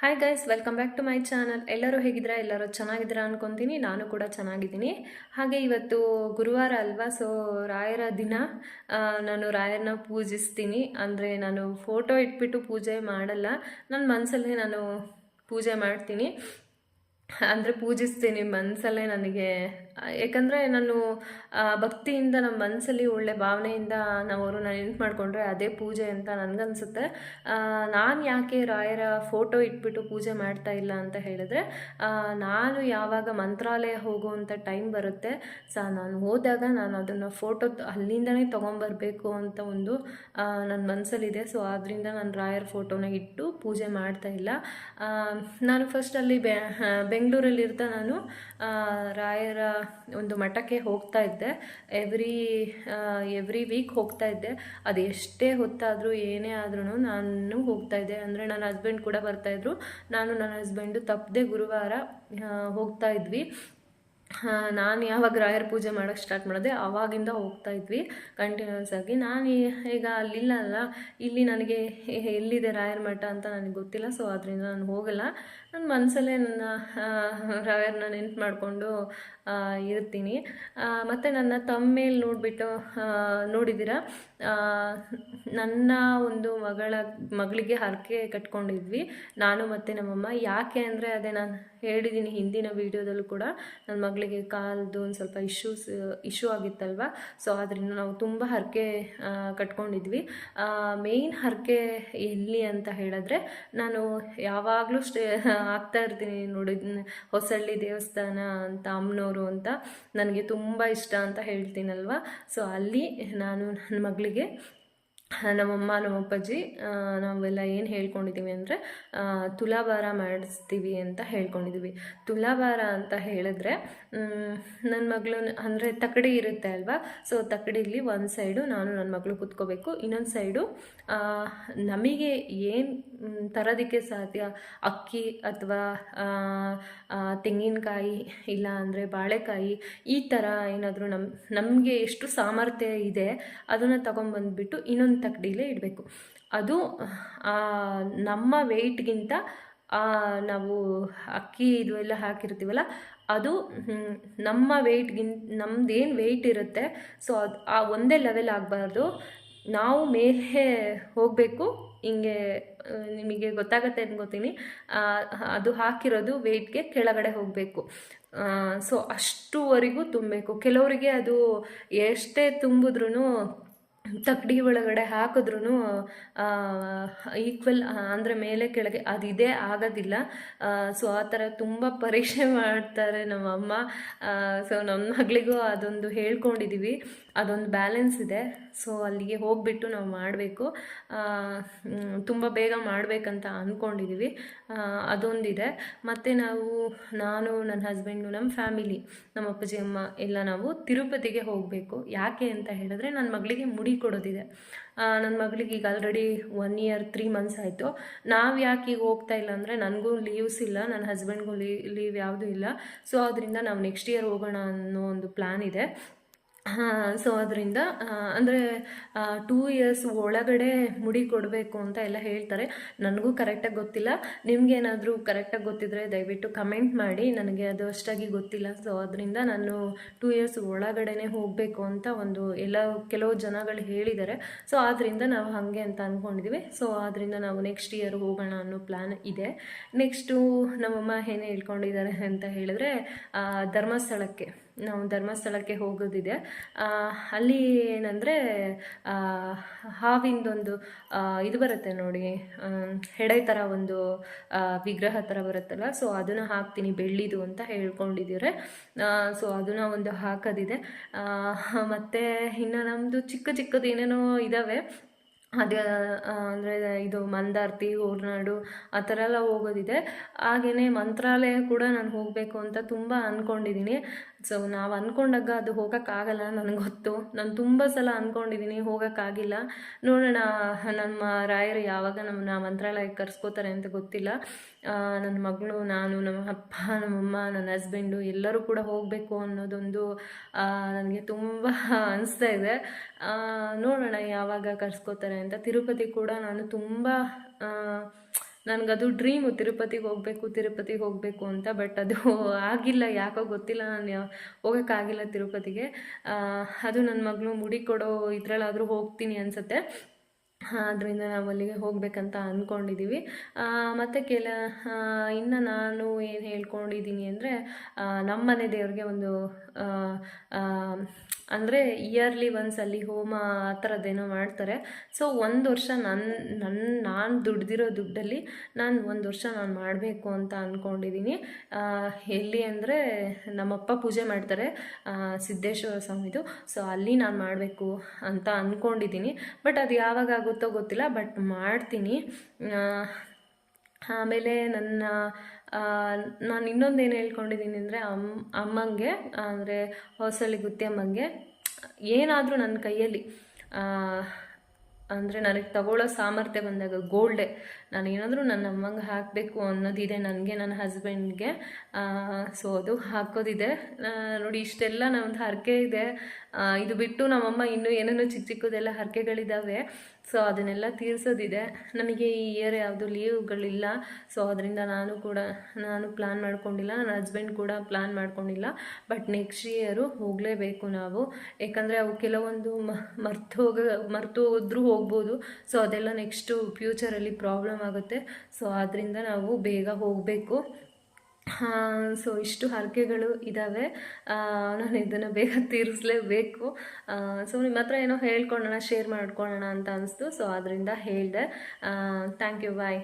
Hi guys welcome back to my channel ಎಲ್ಲರೂ ಹೇಗಿದ್ದೀರಾ? ಎಲ್ಲರೂ ಚೆನ್ನಾಗಿದ್ದೀರಾ ಅನ್ಕೊತೀನಿ. ನಾನು ಕೂಡ ಚೆನ್ನಾಗಿದ್ದೀನಿ. ಹಾಗೆ ಇವತ್ತು ಗುರುವಾರ ಅಲ್ವಾ? ಸೊ ರಾಯರ ದಿನ. ನಾನು ರಾಯರನ್ನ ಪೂಜಿಸ್ತೀನಿ. ಅಂದರೆ ನಾನು ಫೋಟೋ ಇಟ್ಬಿಟ್ಟು ಪೂಜೆ ಮಾಡಲ್ಲ. ನನ್ನ ಮನಸ್ಸಲ್ಲೇ ನಾನು ಪೂಜೆ ಮಾಡ್ತೀನಿ. ಅಂದರೆ ಪೂಜಿಸ್ತೀನಿ ಮನಸ್ಸಲ್ಲೇ ನನಗೆ ಯಾಕಂದರೆ ನಾನು ಭಕ್ತಿಯಿಂದ ನಮ್ಮ ಮನಸ್ಸಲ್ಲಿ ಒಳ್ಳೆ ಭಾವನೆಯಿಂದ ನಾವು ನಾನು ನೆನ್ಪು ಮಾಡಿಕೊಂಡ್ರೆ ಅದೇ ಪೂಜೆ ಅಂತ ನನಗನ್ಸುತ್ತೆ. ನಾನು ಯಾಕೆ ರಾಯರ ಫೋಟೋ ಇಟ್ಬಿಟ್ಟು ಪೂಜೆ ಮಾಡ್ತಾ ಇಲ್ಲ ಅಂತ ಹೇಳಿದ್ರೆ ನಾನು ಯಾವಾಗ ಮಂತ್ರಾಲಯ ಹೋಗುವಂಥ ಟೈಮ್ ಬರುತ್ತೆ, ಸೊ ನಾನು ಹೋದಾಗ ನಾನು ಅದನ್ನು ಫೋಟೋ ಅಲ್ಲಿಂದನೇ ತೊಗೊಂಬರ್ಬೇಕು ಅಂತ ಒಂದು ನನ್ನ ಮನಸ್ಸಲ್ಲಿದೆ ಸೊ ಆದ್ದರಿಂದ ನಾನು ರಾಯರ ಫೋಟೋನ ಇಟ್ಟು ಪೂಜೆ ಮಾಡ್ತಾ ಇಲ್ಲ. ನಾನು ಫಸ್ಟ್ ಅಲ್ಲಿ ಬೆಂಗಳೂರಲ್ಲಿರ್ತಾ ನಾನು ರಾಯರ ಒಂದು ಮಠಕ್ಕೆ ಹೋಗ್ತಾ ಇದ್ದೆ. ಎವ್ರಿ ಎವ್ರಿ ವೀಕ್ ಹೋಗ್ತಾ ಇದ್ದೆ. ಅದು ಎಷ್ಟೇ ಹೊತ್ತಾದರೂ, ಏನೇ ಆದ್ರೂ ನಾನು ಹೋಗ್ತಾ ಇದ್ದೆ. ಅಂದರೆ ನನ್ನ ಹಸ್ಬೆಂಡ್ ಕೂಡ ಬರ್ತಾಯಿದ್ರು ನಾನು ನನ್ನ ಹಸ್ಬೆಂಡು ತಪ್ಪದೆ ಗುರುವಾರ ಹೋಗ್ತಾ ಇದ್ವಿ. ನಾನು ಯಾವಾಗ ರಾಯರ ಪೂಜೆ ಮಾಡೋಕ್ಕೆ ಸ್ಟಾರ್ಟ್ ಮಾಡಿದೆ ಆವಾಗಿಂದ ಹೋಗ್ತಾ ಇದ್ವಿ ಕಂಟಿನ್ಯೂಸ್ ಆಗಿ. ನಾನು ಈಗ ಅಲ್ಲಿಲ್ಲ ಅಲ್ಲ. ಇಲ್ಲಿ ನನಗೆ ಎಲ್ಲಿದೆ ರಾಯರ ಮಠ ಅಂತ ನನಗೆ ಗೊತ್ತಿಲ್ಲ. ಸೊ ಅದರಿಂದ ನಾನು ಹೋಗಲ್ಲ. ನನ್ನ ಮನಸ್ಸಲ್ಲೇ ನನ್ನ ರಾಯರ್ನ ನೆನ್ಪು ಮಾಡಿಕೊಂಡು ಇರ್ತೀನಿ ಮತ್ತು ನನ್ನ ತಮ್ಮೇಲೆ ನೋಡಿಬಿಟ್ಟು ನೋಡಿದ್ದೀರ? ನನ್ನ ಒಂದು ಮಗಳ, ಮಗಳಿಗೆ ಹರಕೆ ಕಟ್ಕೊಂಡಿದ್ವಿ. ನಾನು ಮತ್ತು ನಮ್ಮಮ್ಮ. ಯಾಕೆ ಅಂದರೆ ಅದೇ ನಾನು ಹೇಳಿದ್ದೀನಿ ಹಿಂದಿನ ವೀಡಿಯೋದಲ್ಲೂ ಕೂಡ ನನ್ನ ಮಗಳಿಗೆ ಕಾಲ್ದು ಒಂದು ಸ್ವಲ್ಪ ಇಶ್ಯೂಸ್ ಇಶ್ಯೂ ಆಗಿತ್ತಲ್ವ? ಸೊ ಅದರಿಂದ ನಾವು ತುಂಬ ಹರಕೆ ಕಟ್ಕೊಂಡಿದ್ವಿ. ಮೇಯ್ನ್ ಹರಕೆ ಎಲ್ಲಿ ಅಂತ ಹೇಳಿದ್ರೆ, ನಾನು ಯಾವಾಗಲೂ ಸ್ಟೇ, ಆಗ್ತಾ ಇರ್ತೀನಿ ನೋಡಿ ಹೊಸಳ್ಳಿ ದೇವಸ್ಥಾನ ಅಂತ ಅಮ್ಮನವರು ಅಂತ ನನಗೆ ತುಂಬ ಇಷ್ಟ ಅಂತ ಹೇಳ್ತೀನಲ್ವ? ಸೊ ಅಲ್ಲಿ ನಾನು ನನ್ನ ಮಗಳಿಗೆ ನಮ್ಮಮ್ಮ ನಮ್ಮ ಅಪ್ಪಾಜಿ ನಾವೆಲ್ಲ ಏನು ಹೇಳ್ಕೊಂಡಿದ್ದೀವಿ ಅಂದರೆ ತುಲಾಭಾರ ಮಾಡಿಸ್ತೀವಿ ಅಂತ ಹೇಳ್ಕೊಂಡಿದ್ದೀವಿ ತುಲಾಭಾರ ಅಂತ ಹೇಳಿದ್ರೆ ನನ್ನ ಮಗಳು ಅಂದರೆ ತಕ್ಕಡಿ ಇರುತ್ತೆ ಅಲ್ವಾ? ಸೊ ತಕ್ಕಡಿಲಿ ಒಂದು ಸೈಡು ನಾನು ನನ್ನ ಮಗಳು ಕೂತ್ಕೋಬೇಕು. ಇನ್ನೊಂದು ಸೈಡು ನಮಗೆ ಏನು ತರೋದಕ್ಕೆ ಸಾಧ್ಯ? ಅಕ್ಕಿ ಅಥವಾ ತೆಂಗಿನಕಾಯಿ ಇಲ್ಲ ಅಂದರೆ ಬಾಳೆಕಾಯಿ, ಈ ಥರ ಏನಾದರೂ ನಮ್ಮ ನಮಗೆ ಎಷ್ಟು ಸಾಮರ್ಥ್ಯ ಇದೆ, ಅದನ್ನು ತಗೊಂಬಂದ್ಬಿಟ್ಟು ಇನ್ನೊಂದು ತಕ್ಕಡಿಲೇ ಇಡಬೇಕು. ಅದು ನಮ್ಮ ವೆಯ್ಟ್ಗಿಂತ ನಾವು ಅಕ್ಕಿ ಇದು ಎಲ್ಲ ಹಾಕಿರ್ತೀವಲ್ಲ, ಅದು ನಮ್ಮ ವೆಯ್ಟ್ಗಿಂತ ನಮ್ದು ಏನು ವೆಯ್ಟ್ ಇರುತ್ತೆ ಸೊ ಅದು, ಆ ಒಂದೇ ಲೆವೆಲ್ ಆಗಬಾರ್ದು. ನಾವು ಮೇಲೆ ಹೋಗಬೇಕು, ಹಿಂಗೆ, ನಿಮಗೆ ಗೊತ್ತಾಗತ್ತೆ ಅನ್ಕೋತೀನಿ ಅದು ಹಾಕಿರೋದು ವೆಯ್ಟ್ಗೆ ಕೆಳಗಡೆ ಹೋಗಬೇಕು. ಸೊ ಅಷ್ಟುವರೆಗೂ ತುಂಬಬೇಕು. ಕೆಲವರಿಗೆ ಅದು ಎಷ್ಟೇ ತುಂಬಿದ್ರೂ ತಕ್ಕಡಿ ಒಳಗಡೆ ಹಾಕಿದ್ರೂ ಈಕ್ವಲ್ ಅಂದರೆ ಮೇಲೆ ಕೆಳಗೆ ಅದಿದೆ ಆಗೋದಿಲ್ಲ. ಸೊ ಆ ಥರ ತುಂಬ ಪರೀಕ್ಷೆ ಮಾಡ್ತಾರೆ ನಮ್ಮ ಅಮ್ಮ. ಸೊ ನಮ್ಮ ಮಗಳಿಗೂ ಅದೊಂದು ಹೇಳ್ಕೊಂಡಿದ್ದೀವಿ ಅದೊಂದು ಬ್ಯಾಲೆನ್ಸ್ ಇದೆ. ಸೊ ಅಲ್ಲಿಗೆ ಹೋಗಿಬಿಟ್ಟು ನಾವು ಮಾಡಬೇಕು. ತುಂಬ ಬೇಗ ಮಾಡಬೇಕಂತ ಅಂದ್ಕೊಂಡಿದ್ದೀವಿ ಅದೊಂದಿದೆ. ಮತ್ತು ನಾವು, ನಾನು, ನನ್ನ ಹಸ್ಬೆಂಡು, ನಮ್ಮ ಫ್ಯಾಮಿಲಿ, ನಮ್ಮ ಅಪ್ಪಾಜಿ, ಅಮ್ಮ ಎಲ್ಲ ನಾವು ತಿರುಪತಿಗೆ ಹೋಗಬೇಕು. ಯಾಕೆ ಅಂತ ಹೇಳಿದ್ರೆ, ನನ್ನ ಮಗಳಿಗೆ ಮುಡಿ ಕೊಡೋದಿದೆ. ನನ್ನ ಮಗಳಿಗೆ ಈಗ already one year three months ಆಯಿತು. ನಾವು ಯಾಕೆ ಈಗ ಹೋಗ್ತಾ ಇಲ್ಲ ಅಂದರೆ ನನಗೂ ಲೀವ್ಸ್ ಇಲ್ಲ ನನ್ನ ಹಸ್ಬೆಂಡ್ಗೂ ಲೀವ್ ಯಾವುದೂ ಇಲ್ಲ. ಸೊ ಅದರಿಂದ ನಾವು ನೆಕ್ಸ್ಟ್ ಇಯರ್ ಹೋಗೋಣ ಅನ್ನೋ ಒಂದು ಪ್ಲ್ಯಾನ್ ಇದೆ. ಸೊ ಅದರಿಂದ ಅಂದರೆ ಟೂ ಇಯರ್ಸ್ ಒಳಗಡೆ ಮುಡಿ ಕೊಡಬೇಕು ಅಂತ ಎಲ್ಲ ಹೇಳ್ತಾರೆ. ನನಗೂ ಕರೆಕ್ಟಾಗಿ ಗೊತ್ತಿಲ್ಲ. ನಿಮಗೇನಾದರೂ ಕರೆಕ್ಟಾಗಿ ಗೊತ್ತಿದ್ರೆ ದಯವಿಟ್ಟು ಕಮೆಂಟ್ ಮಾಡಿ. ನನಗೆ ಅದು ಅಷ್ಟಾಗಿ ಗೊತ್ತಿಲ್ಲ. ಸೊ ಅದರಿಂದ ನಾನು ಟೂ ಇಯರ್ಸ್ ಒಳಗಡೆನೆ ಹೋಗಬೇಕು ಅಂತ ಒಂದು ಎಲ್ಲ, ಕೆಲವು ಜನಗಳು ಹೇಳಿದ್ದಾರೆ. ಸೊ ಆದ್ದರಿಂದ ನಾವು ಹಾಗೆ ಅಂತ ಅಂದ್ಕೊಂಡಿದ್ದೀವಿ ಸೊ ಆದ್ದರಿಂದ ನಾವು ನೆಕ್ಸ್ಟ್ ಇಯರ್ ಹೋಗೋಣ ಅನ್ನೋ ಪ್ಲ್ಯಾನ್ ಇದೆ. ನೆಕ್ಸ್ಟು ನಮ್ಮಮ್ಮ ಏನು ಹೇಳ್ಕೊಂಡಿದ್ದಾರೆ ಅಂತ ಹೇಳಿದ್ರೆ ಧರ್ಮಸ್ಥಳಕ್ಕೆ. ನಾವು ಧರ್ಮಸ್ಥಳಕ್ಕೆ ಹೋಗೋದಿದೆ. ಅಲ್ಲಿ ಏನಂದರೆ ಹಾವಿಂದೊಂದು ಇದು ಬರುತ್ತೆ ನೋಡಿ ಹೆಡೆ ಥರ ಒಂದು ವಿಗ್ರಹ ಥರ ಬರುತ್ತಲ್ಲ, ಸೊ ಅದನ್ನು ಹಾಕ್ತೀನಿ, ಬೆಳ್ಳಿದು ಅಂತ ಹೇಳ್ಕೊಂಡಿದ್ದೀರ. ಸೊ ಅದನ್ನು ಒಂದು ಹಾಕೋದಿದೆ. ಮತ್ತು ಇನ್ನು ನಮ್ಮದು ಚಿಕ್ಕ ಚಿಕ್ಕದು ಏನೇನೋ ಇದ್ದಾವೆ ಅದೇ ಅಂದರೆ ಇದು ಮಂದಾರ್ತಿ, ಹೊರನಾಡು, ಆ ಥರ ಎಲ್ಲ ಹೋಗೋದಿದೆ. ಹಾಗೆಯೇ ಮಂತ್ರಾಲಯ ಕೂಡ ನಾನು ಹೋಗಬೇಕು ಅಂತ ತುಂಬ ಅಂದ್ಕೊಂಡಿದ್ದೀನಿ ಸೊ ನಾವು ಅಂದ್ಕೊಂಡಾಗ ಅದು ಹೋಗೋಕ್ಕಾಗಲ್ಲ ನನಗೆ ಗೊತ್ತು ನಾನು ತುಂಬ ಸಲ ಅಂದ್ಕೊಂಡಿದ್ದೀನಿ ಹೋಗೋಕ್ಕಾಗಿಲ್ಲ. ನೋಡೋಣ, ನಮ್ಮ ರಾಯರು ಯಾವಾಗ ನಮ್ಮನ್ನ ಮಂತ್ರಾಲಯಕ್ಕೆ ಕರ್ಸ್ಕೋತಾರೆ ಅಂತ ಗೊತ್ತಿಲ್ಲ. ನನ್ನ ಮಗಳು, ನಾನು, ನಮ್ಮ ಅಪ್ಪ, ನಮ್ಮಮ್ಮ, ನನ್ನ ಹಸ್ಬೆಂಡು ಎಲ್ಲರೂ ಕೂಡ ಹೋಗಬೇಕು ಅನ್ನೋದೊಂದು ನನಗೆ ತುಂಬ ಅನಿಸ್ತಾ ಇದೆ. ನೋಡೋಣ ಯಾವಾಗ ಕರ್ಸ್ಕೋತಾರೆ ಅಂತ. ತಿರುಪತಿ ಕೂಡ ನಾನು ತುಂಬ ನನಗದು ಡ್ರೀಮು ತಿರುಪತಿಗೆ ಹೋಗಬೇಕು ತಿರುಪತಿಗೆ ಹೋಗಬೇಕು ಅಂತ ಬಟ್ ಅದು ಆಗಿಲ್ಲ, ಯಾಕೋ ಗೊತ್ತಿಲ್ಲ. ನಾನು ಹೋಗೋಕ್ಕಾಗಿಲ್ಲ ತಿರುಪತಿಗೆ. ಅದು ನನ್ನ ಮಗಳು ಮುಡಿ ಕೊಡೋ ಇದರಲ್ಲಾದರೂ ಹೋಗ್ತೀನಿ ಅನಿಸುತ್ತೆ. ಆದ್ದರಿಂದ ನಾವು ಅಲ್ಲಿಗೆ ಹೋಗಬೇಕಂತ ಅಂದ್ಕೊಂಡಿದ್ದೀವಿ ಮತ್ತು ಕೆಲ ಇನ್ನು ನಾನು ಏನು ಹೇಳ್ಕೊಂಡಿದ್ದೀನಿ ಅಂದರೆ ನಮ್ಮ ಮನೆ ದೇವ್ರಿಗೆ ಒಂದು ಅಂದರೆ ಇಯರ್ಲಿ ಒನ್ಸ್ ಅಲ್ಲಿ ಹೋಮ ಆ ಥರದ್ದೇನೋ ಮಾಡ್ತಾರೆ. ಸೊ ಒಂದು ವರ್ಷ ನನ್ನ ನನ್ನ ನಾನು ದುಡ್ದಿರೋ ದುಡ್ಡಲ್ಲಿ ನಾನು ಒಂದು ವರ್ಷ ನಾನು ಮಾಡಬೇಕು ಅಂತ ಅಂದ್ಕೊಂಡಿದ್ದೀನಿ ಎಲ್ಲಿ ಅಂದರೆ ನಮ್ಮಪ್ಪ ಪೂಜೆ ಮಾಡ್ತಾರೆ ಸಿದ್ದೇಶ್ವರ ಸ್ವಾಮಿದು. ಸೊ ಅಲ್ಲಿ ನಾನು ಮಾಡಬೇಕು ಅಂತ ಅಂದ್ಕೊಂಡಿದ್ದೀನಿ ಬಟ್ ಅದು ಯಾವಾಗ ಆಗುತ್ತೋ ಗೊತ್ತಿಲ್ಲ ಬಟ್ ಮಾಡ್ತೀನಿ. ಆಮೇಲೆ ನನ್ನ ನಾನು ಇನ್ನೊಂದು ಏನು ಹೇಳ್ಕೊಂಡಿದ್ದೀನಿ ಅಂದರೆ ಅಮ್ಮ ಅಮ್ಮಂಗೆ, ಅಂದರೆ ಹೊಸಳ್ಳಿ ಗುತ್ತಿ ಅಮ್ಮಂಗೆ, ಏನಾದರೂ ನನ್ನ ಕೈಯಲ್ಲಿ ಅಂದರೆ ನನಗೆ ತಗೊಳ್ಳೋ ಸಾಮರ್ಥ್ಯ ಬಂದಾಗ ಗೋಲ್ಡೆ ನಾನು ಏನಾದರೂ ನನ್ನ ಅಮ್ಮಂಗೆ ಹಾಕಬೇಕು ಅನ್ನೋದಿದೆ ನನಗೆ ನನ್ನ ಹಸ್ಬೆಂಡ್ಗೆ ಸೊ ಅದು ಹಾಕೋದಿದೆ. ನೋಡಿ, ಇಷ್ಟೆಲ್ಲ ನಮ್ಮದು ಹರಕೆ ಇದೆ. ಇದು ಬಿಟ್ಟು ನಮ್ಮಮ್ಮ ಇನ್ನೂ ಏನೇನೋ ಚಿಕ್ಕ ಚಿಕ್ಕದೆಲ್ಲ ಹರಕೆಗಳಿದ್ದಾವೆ ಸೊ ಅದನ್ನೆಲ್ಲ ತೀರಿಸೋದಿದೆ. ನಮಗೆ ಈ ಇಯರ್ ಯಾವುದು ಲೀವ್ಗಳಿಲ್ಲ. ಸೊ ಅದರಿಂದ ನಾನು ಕೂಡ, ನಾನು ಪ್ಲ್ಯಾನ್ ಮಾಡ್ಕೊಂಡಿಲ್ಲ. ನನ್ನ ಹಸ್ಬೆಂಡ್ ಕೂಡ ಪ್ಲ್ಯಾನ್ ಮಾಡ್ಕೊಂಡಿಲ್ಲ. ಬಟ್ ನೆಕ್ಸ್ಟ್ ಇಯರು ಹೋಗಲೇಬೇಕು ನಾವು. ಯಾಕಂದರೆ ಅವು ಕೆಲವೊಂದು ಮರ್ತು ಹೋಗ, ಮರ್ತು ಹೋದ್ರೂ ಹೋಗ್ಬೋದು. ಸೊ ಅದೆಲ್ಲ ನೆಕ್ಸ್ಟು ಫ್ಯೂಚರಲ್ಲಿ ಪ್ರಾಬ್ಲಮ್ ಆಗುತ್ತೆ. ಸೊ ಆದ್ದರಿಂದ ನಾವು ಬೇಗ ಹೋಗಬೇಕು. ಸೊ ಇಷ್ಟು ಹರಕೆಗಳು ಇದ್ದಾವೆ ನಾನು ಇದನ್ನು ಬೇಗ ತೀರಿಸಲೇಬೇಕು. ಸೊ ನಿಮ್ಮ ಹತ್ರ ಏನೋ ಹೇಳ್ಕೊಳ್ಳೋಣ ಶೇರ್ ಮಾಡ್ಕೊಳ್ಳೋಣ ಅಂತ ಅನಿಸ್ತು. ಸೊ ಅದರಿಂದ ಹೇಳಿದೆ. Thank you bye